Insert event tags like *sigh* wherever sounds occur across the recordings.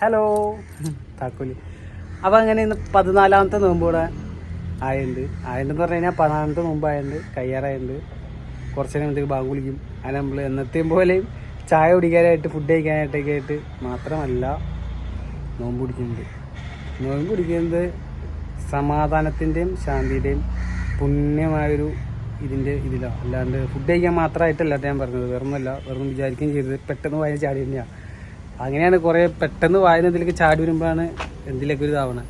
Hello താക്കോലി. അപ്പോൾ അങ്ങനെ ഇന്ന് പതിനാലാമത്തെ നോമ്പ് കൂടെ ആയുണ്ട്. ആയുണ്ടെന്ന് പറഞ്ഞു കഴിഞ്ഞാൽ പതിനാലാമത്തെ നോമ്പ് ആയുണ്ട്. കയ്യാറായുണ്ട്. കുറച്ച് നേരത്തേക്ക് ബാങ്ക് വിളിക്കും. അങ്ങനെ നമ്മൾ എന്നത്തെയും പോലെയും ചായ കുടിക്കാനായിട്ട് ഫുഡ് കഴിക്കാനായിട്ടൊക്കെ ആയിട്ട് മാത്രമല്ല നോമ്പ് പിടിക്കുന്നുണ്ട് നോമ്പ് പിടിക്കുന്നത് സമാധാനത്തിന്റെയും ശാന്തിയുടെയും പുണ്യമായൊരു ഇതിന്റെ ഇതിലാണ് അല്ലാണ്ട് ഫുഡ് കഴിക്കാൻ മാത്രമായിട്ടല്ല ഞാൻ പറഞ്ഞത്. വേറൊന്നുമല്ല. വേറൊന്നും വിചാരിക്കുകയും ചെയ്തത് പെട്ടെന്ന് വായന ചാടി തന്നെയാണ് അങ്ങനെയാണ് കുറേ പെട്ടെന്ന് വായന എന്തിലേക്ക് ചാടി വരുമ്പോഴാണ് എന്തിലേക്ക് ഒരു ഇതാവണം.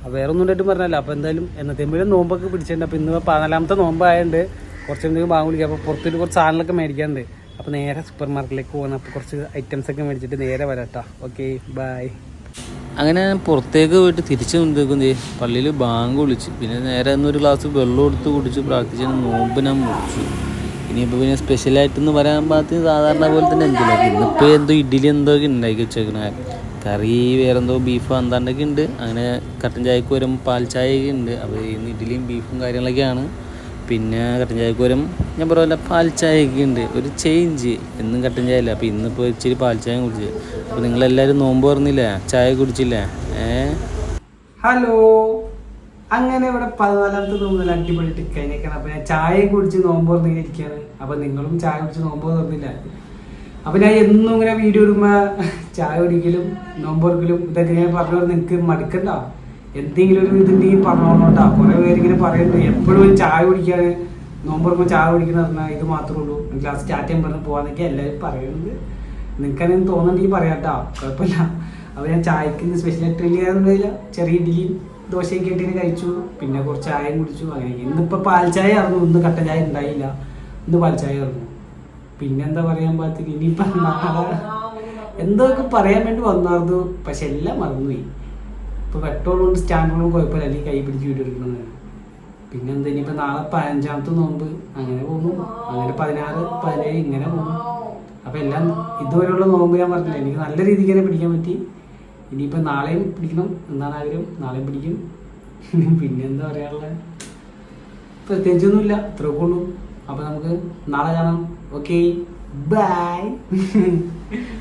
അപ്പോൾ വേറെ ഒന്നും ഉണ്ടായിട്ടും പറഞ്ഞല്ല. അപ്പോൾ എന്തായാലും എന്നത്തേലും നോമ്പൊക്കെ പിടിച്ചിട്ടുണ്ട്. അപ്പോൾ ഇന്ന് പതിനാലാമത്തെ നോമ്പായതുകൊണ്ട് കുറച്ച് എന്തെങ്കിലും വാങ്ങി വിളിക്കുക അപ്പോൾ പുറത്തൊരു കുറച്ച് സാധനങ്ങളൊക്കെ മേടിക്കാണ്ട് അപ്പോൾ നേരെ സൂപ്പർ മാർക്കറ്റിലേക്ക് പോകണം അപ്പോൾ കുറച്ച് ഐറ്റംസ് ഒക്കെ മേടിച്ചിട്ട് നേരെ വരാട്ടോ ഓക്കെ ബൈ അങ്ങനെ പുറത്തേക്ക് പോയിട്ട് തിരിച്ചു നിൽക്കും പള്ളിയിൽ ബാങ്ക് വിളിച്ച്. പിന്നെ നേരെ ഒരു ഗ്ലാസ് വെള്ളം എടുത്ത് കുടിച്ച് പ്രാർത്ഥിച്ച് നോമ്പ് ഞാൻ മുറിച്ചു. ഇനിയിപ്പോൾ പിന്നെ സ്പെഷ്യലായിട്ടെന്ന് പറയാൻ പാകത്തിന് സാധാരണ പോലെ തന്നെ എന്തില്ല. ഇന്നിപ്പോൾ എന്തോ ഇഡ്ഡലി എന്തോ ഒക്കെ ഉണ്ടാക്കി വെച്ചേക്കണേ. കറി വേറെന്തോ ബീഫ് എന്താണ്ടൊക്കെ ഉണ്ട്. അങ്ങനെ കട്ടൻ ചായക്ക് വരും പാൽ ചായയൊക്കെ ഉണ്ട്. അപ്പോൾ ഇന്ന് ഇഡ്ഡലിയും ബീഫും കാര്യങ്ങളൊക്കെയാണ്. പിന്നെ കട്ടൻ ചായക്ക് വരും ഞാൻ പറയുമല്ല പാൽ ചായയൊക്കെ ഉണ്ട്. ഒരു ചേഞ്ച് എന്നും കട്ടൻ ചായ അല്ല അപ്പോൾ ഇന്നിപ്പോൾ ഇച്ചിരി പാൽ ചായ കുടിച്ച്. അപ്പോൾ നിങ്ങളെല്ലാവരും നോമ്പ് പറഞ്ഞില്ലേ ചായ കുടിച്ചില്ലേ? ഏ? ഹലോ അങ്ങനെ ഇവിടെ പതിനാലാമത്തെ നോമ്പ് നല്ല അടിപൊളി ടിക്കാനൊക്കെയാണ് അപ്പൊ ഞാൻ ചായ കുടിച്ച് നോമ്പ് തുറന്നിങ്ങനെ ഇരിക്കുകയാണ് അപ്പൊ നിങ്ങളും ചായ കുടിച്ച് നോമ്പ് തുറന്നില്ല. അപ്പൊ ഞാൻ എന്നും ഇങ്ങനെ വീഡിയോ ഇടുമ്പോ ചായ കുടിക്കലും നോമ്പ് തുറക്കലും ഇതൊക്കെ ഞാൻ പറഞ്ഞു നിങ്ങക്ക് മടുക്കണ്ട? എന്തെങ്കിലും ഒരു ഇതുണ്ടെങ്കിൽ പറഞ്ഞോളൂട്ടാ കുറെ പേര് ഇങ്ങനെ പറയുന്നുണ്ട്. എപ്പോഴും ചായ കുടിക്കാണ്. നോമ്പ് തുറക്കുമ്പോൾ ചായ കുടിക്കുന്ന പറഞ്ഞാൽ ഇത് മാത്രമേ ഉള്ളൂ. ഗ്ലാസ് ചെയ്യാൻ പറഞ്ഞ് പോവാന്നൊക്കെ എല്ലാവരും പറയുന്നത് നിനക്കതിന് തോന്നുന്നുണ്ടെങ്കിൽ പറയാട്ടോ കുഴപ്പമില്ല. അപ്പോൾ ഞാൻ ചായക്ക് സ്പെഷ്യലായിട്ട് വലിയ ചെറിയ ഇഡ്ഡലിയും ദോശയൊക്കെ ഇട്ടിന് കഴിച്ചു പിന്നെ കുറച്ച് ചായയും കുടിച്ചു അങ്ങനെ ഇന്നിപ്പോൾ പാൽ ചായ ആയിരുന്നു ഇന്ന് കട്ട ചായ ഉണ്ടായില്ല ഇന്ന് പാൽ ചായ ആയിരുന്നു പിന്നെന്താ പറയാൻ പാകത്തിന് ഇനിയിപ്പം നാളെ എന്തൊക്കെ പറയാൻ വേണ്ടി വന്നായിരുന്നു പക്ഷെ എല്ലാം മറന്നുപോയി ഇപ്പോൾ പെട്രോൾ കൊണ്ട് സ്റ്റാൻഡുകളും കുഴപ്പമില്ല അല്ലെങ്കിൽ കൈ പിടിച്ച് എടുക്കുന്നത് പിന്നെ എന്താ ഇനിയിപ്പോൾ നാളെ പതിനഞ്ചാമത്തെ നോമ്പ് അങ്ങനെ പോകുന്നു അങ്ങനെ പതിനാറ് പതിനേഴ് ഇങ്ങനെ പോകുന്നു അപ്പോൾ എല്ലാം ഇതുവരെയുള്ള നോമ്പ് ഞാൻ പറഞ്ഞില്ല എനിക്ക് നല്ല രീതിക്ക് തന്നെ പിടിക്കാൻ പറ്റി ഇനിയിപ്പോൾ നാളെയും പിടിക്കണം എന്നാണ് ആഗ്രഹം. നാളെയും പിടിക്കും. പിന്നെന്താ പറയാനുള്ളത് പ്രത്യേകിച്ചൊന്നുമില്ല. ഇത്രയൊക്കെ ഉള്ളൂ. അപ്പോൾ നമുക്ക് നാളെ കാണാം. Okay bye *laughs*